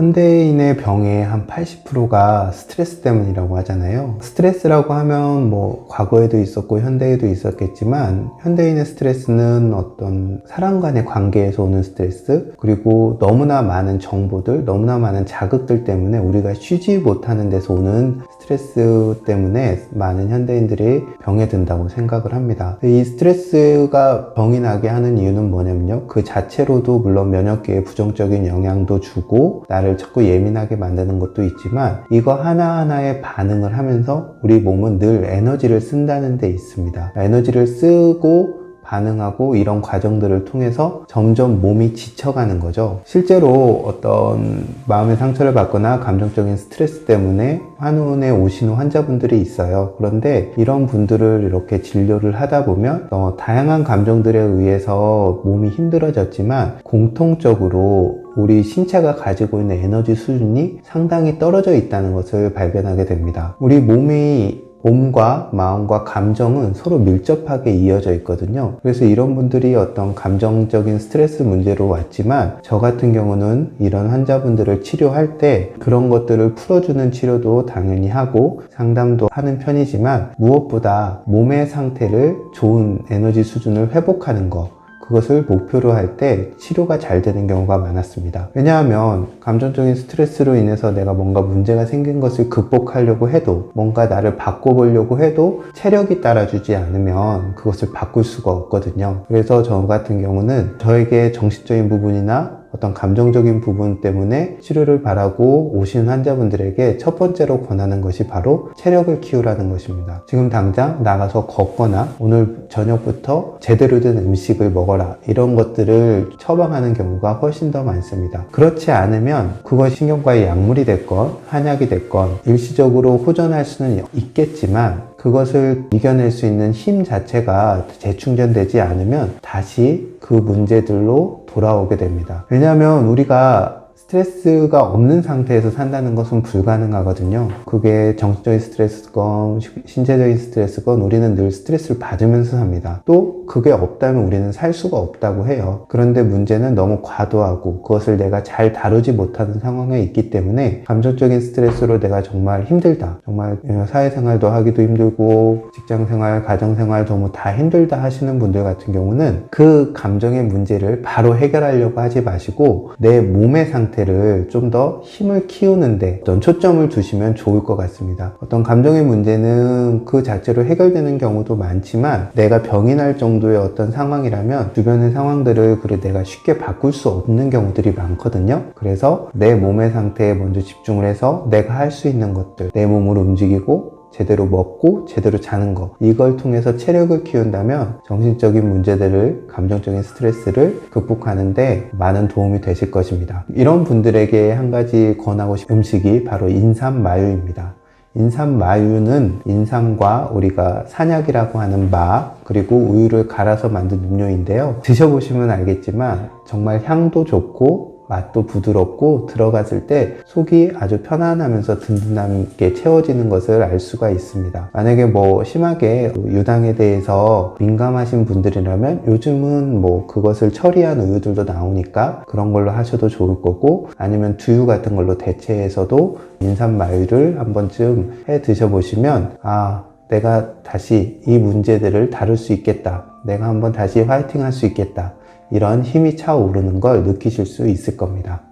현대인의 병의 한 80%가 스트레스 때문이라고 하잖아요. 스트레스라고 하면 뭐 과거에도 있었고 현대에도 있었겠지만 현대인의 스트레스는 어떤 사람 간의 관계에서 오는 스트레스 그리고 너무나 많은 정보들, 너무나 많은 자극들 때문에 우리가 쉬지 못하는 데서 오는 스트레스 때문에 많은 현대인들이 병에 든다고 생각을 합니다. 이 스트레스가 병이 나게 하는 이유는 뭐냐면요. 그 자체로도 물론 면역계에 부정적인 영향도 주고 나를 자꾸 예민하게 만드는 것도 있지만 이거 하나하나에 반응을 하면서 우리 몸은 늘 에너지를 쓴다는 데 있습니다. 에너지를 쓰고 반응하고 이런 과정들을 통해서 점점 몸이 지쳐가는 거죠. 실제로 어떤 마음의 상처를 받거나 감정적인 스트레스 때문에 한의원에 오시는 환자분들이 있어요. 그런데 이런 분들을 이렇게 진료를 하다 보면 어, 다양한 감정들에 의해서 몸이 힘들어졌지만 공통적으로 우리 신체가 가지고 있는 에너지 수준이 상당히 떨어져 있다는 것을 발견하게 됩니다. 우리 몸이 몸과 마음과 감정은 서로 밀접하게 이어져 있거든요. 그래서 이런 분들이 어떤 감정적인 스트레스 문제로 왔지만 저 같은 경우는 이런 환자분들을 치료할 때 그런 것들을 풀어주는 치료도 당연히 하고 상담도 하는 편이지만 무엇보다 몸의 상태를 좋은 에너지 수준을 회복하는 것 그것을 목표로 할 때 치료가 잘 되는 경우가 많았습니다. 왜냐하면 감정적인 스트레스로 인해서 내가 뭔가 문제가 생긴 것을 극복하려고 해도 뭔가 나를 바꿔보려고 해도 체력이 따라주지 않으면 그것을 바꿀 수가 없거든요. 그래서 저 같은 경우는 저에게 정신적인 부분이나 어떤 감정적인 부분 때문에 치료를 바라고 오신 환자분들에게 첫 번째로 권하는 것이 바로 체력을 키우라는 것입니다. 지금 당장 나가서 걷거나 오늘 저녁부터 제대로 된 음식을 먹어라 이런 것들을 처방하는 경우가 훨씬 더 많습니다. 그렇지 않으면 그것 신경과의 약물이 됐건 한약이 됐건 일시적으로 호전할 수는 있겠지만 그것을 이겨낼 수 있는 힘 자체가 재충전되지 않으면 다시 그 문제들로 돌아오게 됩니다. 왜냐하면 우리가 스트레스가 없는 상태에서 산다는 것은 불가능하거든요. 그게 정신적인 스트레스건 신체적인 스트레스건 우리는 늘 스트레스를 받으면서 삽니다. 또 그게 없다면 우리는 살 수가 없다고 해요. 그런데 문제는 너무 과도하고 그것을 내가 잘 다루지 못하는 상황에 있기 때문에 감정적인 스트레스로 내가 정말 힘들다. 정말 사회생활도 하기도 힘들고 직장생활, 가정생활 너무 다 힘들다 하시는 분들 같은 경우는 그 감정의 문제를 바로 해결하려고 하지 마시고 내 몸의 상태 상태를 좀 더 힘을 키우는데 어떤 초점을 두시면 좋을 것 같습니다. 어떤 감정의 문제는 그 자체로 해결되는 경우도 많지만 내가 병이 날 정도의 어떤 상황이라면 주변의 상황들을 그래 내가 쉽게 바꿀 수 없는 경우들이 많거든요. 그래서 내 몸의 상태에 먼저 집중을 해서 내가 할 수 있는 것들, 내 몸을 움직이고 제대로 먹고 제대로 자는 것 이걸 통해서 체력을 키운다면 정신적인 문제들을 감정적인 스트레스를 극복하는데 많은 도움이 되실 것입니다. 이런 분들에게 한 가지 권하고 싶은 음식이 바로 인삼마유입니다. 인삼마유는 인삼과 우리가 산약이라고 하는 마 그리고 우유를 갈아서 만든 음료인데요. 드셔보시면 알겠지만 정말 향도 좋고 맛도 부드럽고 들어갔을 때 속이 아주 편안하면서 든든하게 채워지는 것을 알 수가 있습니다. 만약에 뭐 심하게 유당에 대해서 민감하신 분들이라면 요즘은 뭐 그것을 처리한 우유들도 나오니까 그런 걸로 하셔도 좋을 거고 아니면 두유 같은 걸로 대체해서도 인삼마유를 한 번쯤 해 드셔보시면 아 내가 다시 이 문제들을 다룰 수 있겠다. 내가 한번 다시 화이팅 할 수 있겠다. 이런 힘이 차오르는 걸 느끼실 수 있을 겁니다.